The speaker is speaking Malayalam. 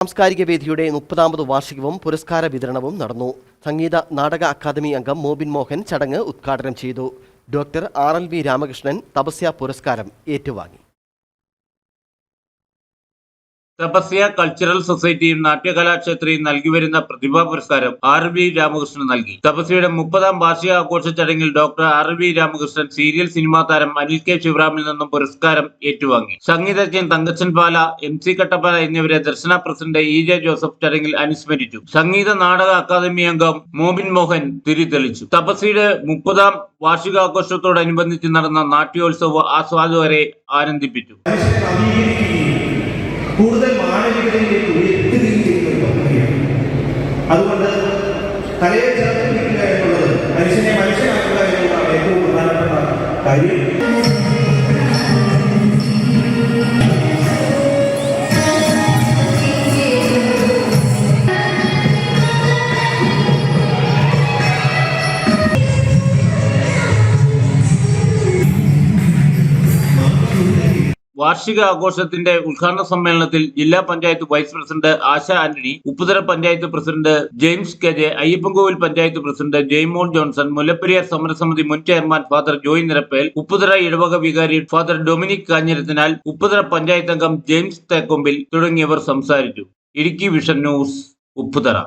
സാംസ്കാരിക വേദിയുടെ മുപ്പതാമത് വാർഷികവും പുരസ്കാര വിതരണവും നടന്നു. സംഗീത നാടക അക്കാദമി അംഗം മോബിൻ മോഹൻ ചടങ്ങ് ഉദ്ഘാടനം ചെയ്തു. Doctor R L V Ramakrishnan Tapasya പുരസ്കാരം ഏറ്റുവാങ്ങി. തപസ്യ കൾച്ചറൽ സൊസൈറ്റിയും നാട്യകലാക്ഷേത്രയും നൽകി വരുന്ന പ്രതിഭാ പുരസ്കാരം ആർ വി രാമകൃഷ്ണൻ നൽകി. തപസ്യയുടെ മുപ്പതാം വാർഷിക ആഘോഷ ചടങ്ങിൽ doctor R V Ramakrishnan serial cinema താരം അനിൽ കെ ശിവറാമിൽ നിന്നും പുരസ്കാരം ഏറ്റുവാങ്ങി. സംഗീതജ്ഞൻ തങ്കച്ചൻ പാല എം സി കട്ടപ്പാല എന്നിവരെ Darsana president E J Joseph ചടങ്ങിൽ അനുസ്മരിച്ചു. സംഗീത നാടക അക്കാദമി അംഗം മോബിൻ മോഹൻ തിരിതെളിച്ചു. തപസ്യയുടെ മുപ്പതാം വാർഷികാഘോഷത്തോടനുബന്ധിച്ച് നടന്ന നാട്യോത്സവ ആസ്വാദകരെ ആനന്ദിപ്പിച്ചു. കൂടുതൽ മാനവികതയിലേക്ക് ഉയർത്തുകയും ചെയ്യുന്ന ഒരു പദ്ധതിയാണ്. അതുകൊണ്ട് തലയെ ചേർത്ത് എന്നുള്ളത് മനുഷ്യനെ മനുഷ്യനാക്കുക എന്നുള്ളതാണ് ഏറ്റവും പ്രധാനപ്പെട്ട കാര്യം. വാർഷിക ആഘോഷത്തിന്റെ ഉദ്ഘാടന സമ്മേളനത്തിൽ ജില്ലാ panchayat vice president Asha Antony Upputhara panchayat president James K J Ayyappancoil panchayat president Jaimol Johnson Mullaperiyar സമരസമിതി മുൻ ചെയർമാൻ ഫാദർ ജോയി നിരപ്പേൽ ഉപ്പുതര ഇടവക വികാരി ഫാദർ ഡൊമിനിക് കാഞ്ഞിരത്തിനാൽ ഉപ്പുതര പഞ്ചായത്ത് അംഗം ജെയിംസ് തേക്കൊമ്പിൽ തുടങ്ങിയവർ സംസാരിച്ചു. Idukki vision news Upputhara.